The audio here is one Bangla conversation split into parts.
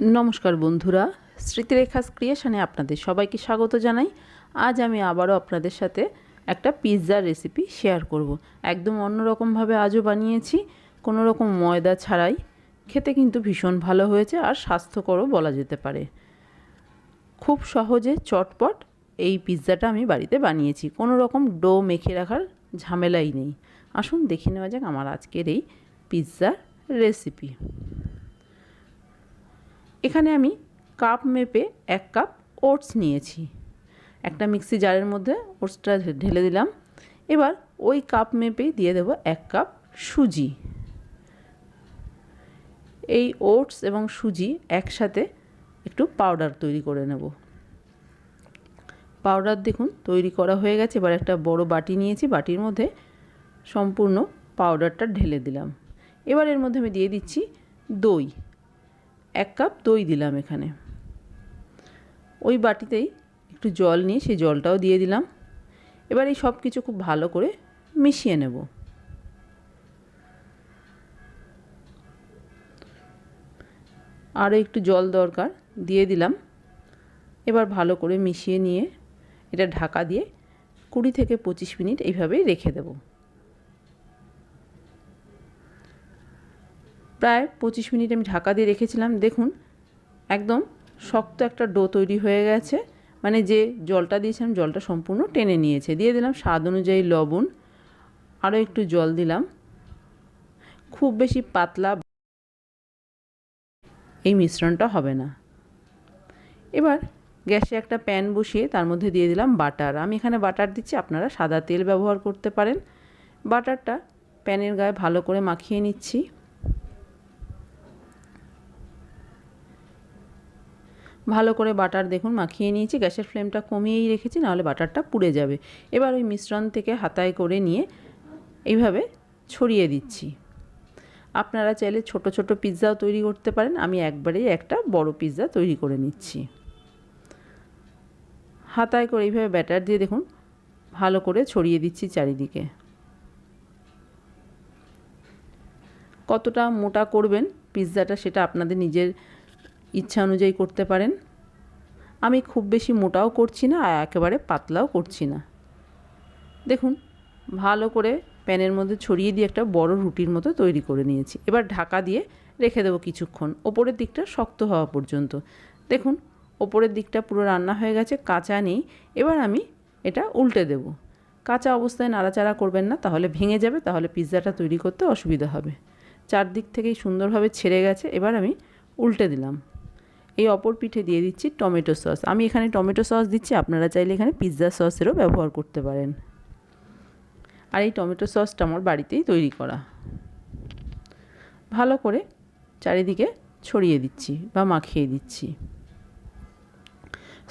নমস্কার বন্ধুরা, স্মৃতিরেখাস ক্রিয়েশনে আপনাদের সবাইকে স্বাগত জানাই। আজ আমি আবারও আপনাদের সাথে একটা পিৎজার রেসিপি শেয়ার করব। একদম অন্যরকমভাবে আজও বানিয়েছি, কোনো রকম ময়দা ছাড়াই। খেতে কিন্তু ভীষণ ভালো হয়েছে আর স্বাস্থ্যকরও বলা যেতে পারে। খুব সহজে চটপট এই পিৎজাটা আমি বাড়িতে বানিয়েছি, কোনো রকম ডো মেখে রাখার ঝামেলাই নেই। আসুন দেখে নেওয়া যাক আমার আজকের এই পিৎজার রেসিপি। এখানে আমি কাপ মেপে এক কাপ ওটস নিয়েছি। একটা মিক্সি জারের মধ্যে ওটসটা ঢেলে দিলাম। এবার ওই কাপ মেপেই দিয়ে দেব এক কাপ সুজি। এই ওটস এবং সুজি একসাথে একটু পাউডার তৈরি করে নেব। পাউডার দেখুন, তৈরি করা হয়ে গেছে। এবার একটা বড় বাটি নিয়েছি। বাটির মধ্যে সম্পূর্ণ পাউডারটা ঢেলে দিলাম। এবার এর মধ্যে আমি দিয়ে দিচ্ছি দই। এক কাপ দই দিলাম এখানে। ওই বাটিতেই একটু জল নিয়ে সেই জলটাও দিয়ে দিলাম। এবার এই সব কিছু খুব ভালো করে মিশিয়ে নেব। আরও একটু জল দরকার, দিয়ে দিলাম। এবার ভালো করে মিশিয়ে নিয়ে এটা ঢাকা দিয়ে কুড়ি থেকে পঁচিশ মিনিট এইভাবেই রেখে দেবো। প্রায় পঁচিশ মিনিট আমি ঢাকা দিয়ে রেখেছিলাম। দেখুন, একদম শক্ত একটা ডো তৈরি হয়ে গেছে। মানে যে জলটা দিয়েছিলাম, জলটা সম্পূর্ণ টেনে নিয়েছে। দিয়ে দিলাম স্বাদ অনুযায়ী লবণ, আরও একটু জল দিলাম। খুব বেশি পাতলা এই মিশ্রণটা হবে না। এবার গ্যাসে একটা প্যান বসিয়ে তার মধ্যে দিয়ে দিলাম বাটার। আমি এখানে বাটার দিচ্ছি, আপনারা সাদা তেল ব্যবহার করতে পারেন। বাটারটা প্যানের গায়ে ভালো করে মাখিয়ে নিচ্ছি। ভালো করে বাটার দেখুন, মাখিয়ে নিয়েছি, গ্যাসের ফ্লেমটা কমিয়েই রেখেছি, নাহলে বাটারটা পুড়ে যাবে। এবার ওই মিশ্রণ থেকে হাতায় করে নিয়ে এইভাবে ছড়িয়ে দিচ্ছি। আপনারা চাইলে ছোট ছোট পিৎজাও তৈরি করতে পারেন, আমি একবারেই একটা বড় পিৎজা তৈরি করে নিচ্ছি। হাতায় করে এইভাবে ব্যাটার দিয়ে দেখুন, ভালো করে ছড়িয়ে দিচ্ছি চারিদিকে। কতটা মোটা করবেন পিৎজাটা, সেটা আপনাদের নিজের ইচ্ছা অনুযায়ী করতে পারেন। আমি খুব বেশি মোটাও করছি না আর একেবারে পাতলাও করছি না। দেখুন, ভালো করে প্যানের মধ্যে ছড়িয়ে দিয়ে একটা বড় রুটির মতো তৈরি করে নিয়েছি। এবার ঢাকা দিয়ে রেখে দেবো কিছুক্ষণ। ওপরের দিকটা শক্ত হওয়া পর্যন্ত। দেখুন, ওপরের দিকটা পুরো রান্না হয়ে গেছে, কাঁচা নেই। এবার আমি এটা উল্টে দেব। কাঁচা অবস্থায় নাড়াচাড়া করবেন না, তাহলে ভেঙে যাবে, তাহলে পিৎজাটা তৈরি করতে অসুবিধা হবে। চারদিক থেকেই সুন্দরভাবে ছেড়ে গেছে, এবার আমি উল্টে দিলাম। এই অপর পিঠে দিয়ে দিচ্ছি টমেটো সস। আমি এখানে টমেটো সস দিচ্ছি, আপনারা চাইলে এখানে পিৎজা সসেরও ব্যবহার করতে পারেন। আর এই টমেটো সসটা আমার বাড়িতেই তৈরি করা। ভালো করে চারিদিকে ছড়িয়ে দিচ্ছি বা মাখিয়ে দিচ্ছি।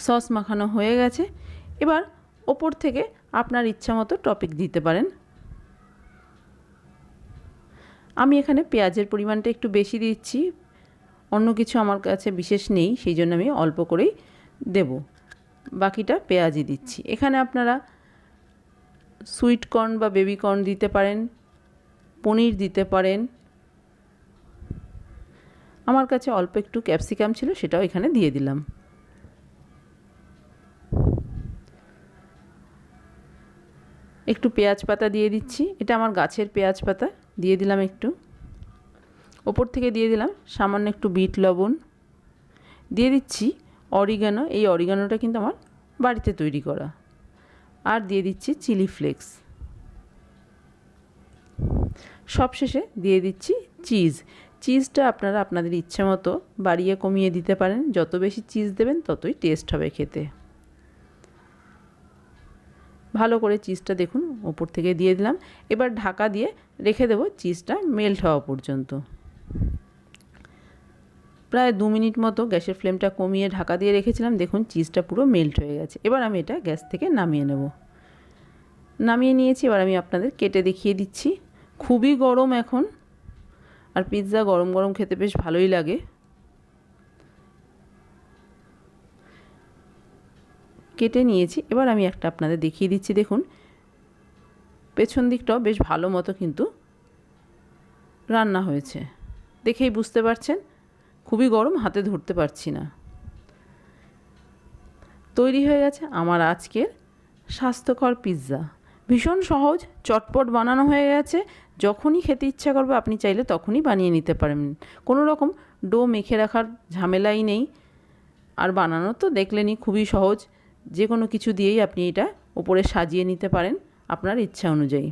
সস মাখানো হয়ে গেছে। এবার ওপর থেকে আপনার ইচ্ছা মতো টপিক দিতে পারেন। আমি এখানে পেঁয়াজের পরিমাণটা একটু বেশি দিচ্ছি অন্য কিছু আমার কাছে বিশেষ নেই, সেই জন্য আমি অল্প করেই দেব। বাকিটা পেঁয়াজই দিচ্ছি। এখানে আপনারা সুইট কর্ন বা বেবি কর্ন দিতে পারেন, পনির দিতে পারেন। আমার কাছে অল্প একটু ক্যাপসিকাম ছিল, সেটাও এখানে দিয়ে দিলাম। একটু পেঁয়াজ পাতা দিয়ে দিচ্ছি। এটা আমার গাছের পেঁয়াজ পাতা, দিয়ে দিলাম একটু। ওপর থেকে দিয়ে দিলাম সামান্য একটু বিট লবণ। দিয়ে দিচ্ছি অরিগানো, এই অরিগানোটা কিন্তু আমার বাড়িতে তৈরি করা। আর দিয়ে দিচ্ছি চিলি ফ্লেক্স। সবশেষে দিয়ে দিচ্ছি চিজ। চিজটা আপনারা আপনাদের ইচ্ছে মতো বাড়িয়ে কমিয়ে দিতে পারেন। যত বেশি চিজ দেবেন ততই টেস্ট হবে খেতে। ভালো করে চিজটা দেখুন, ওপর থেকে দিয়ে দিলাম। এবার ঢাকা দিয়ে রেখে দেবো চিজটা মেল্ট হওয়া পর্যন্ত। প্রায় দু মিনিট মতো গ্যাসের ফ্লেমটা কমিয়ে ঢাকা দিয়ে রেখেছিলাম। দেখুন, চিজটা পুরো মেল্ট হয়ে গেছে। এবার আমি এটা গ্যাস থেকে নামিয়ে নেব। নামিয়ে নিয়েছি, এবার আমি আপনাদের কেটে দেখিয়ে দিচ্ছি। খুবই গরম এখন। আর পিৎজা গরম গরম খেতে বেশ ভালোই লাগে। কেটে নিয়েছি। এবার আমি একটা আপনাদের দেখিয়ে দিচ্ছি। দেখুন, পেছন দিকটাও বেশ ভালো মতো কিন্তু রান্না হয়েছে। দেখেই বুঝতে পারছেন? খুবই গরম, হাতে ধরতে পারছি না। তৈরি হয়ে গেছে আমার আজকের স্বাস্থ্যকর পিৎজা। ভীষণ সহজ, চটপট বানানো হয়ে গেছে। যখনই খেতে ইচ্ছা করবে, আপনি চাইলে তখনই বানিয়ে নিতে পারেন কোনো রকম ডো মেখে রাখার ঝামেলাই নেই। আর বানানো তো দেখলেনই খুবই সহজ। যে কোনো কিছু দিয়েই আপনি এটা ওপরে সাজিয়ে নিতে পারেন, আপনার ইচ্ছা অনুযায়ী।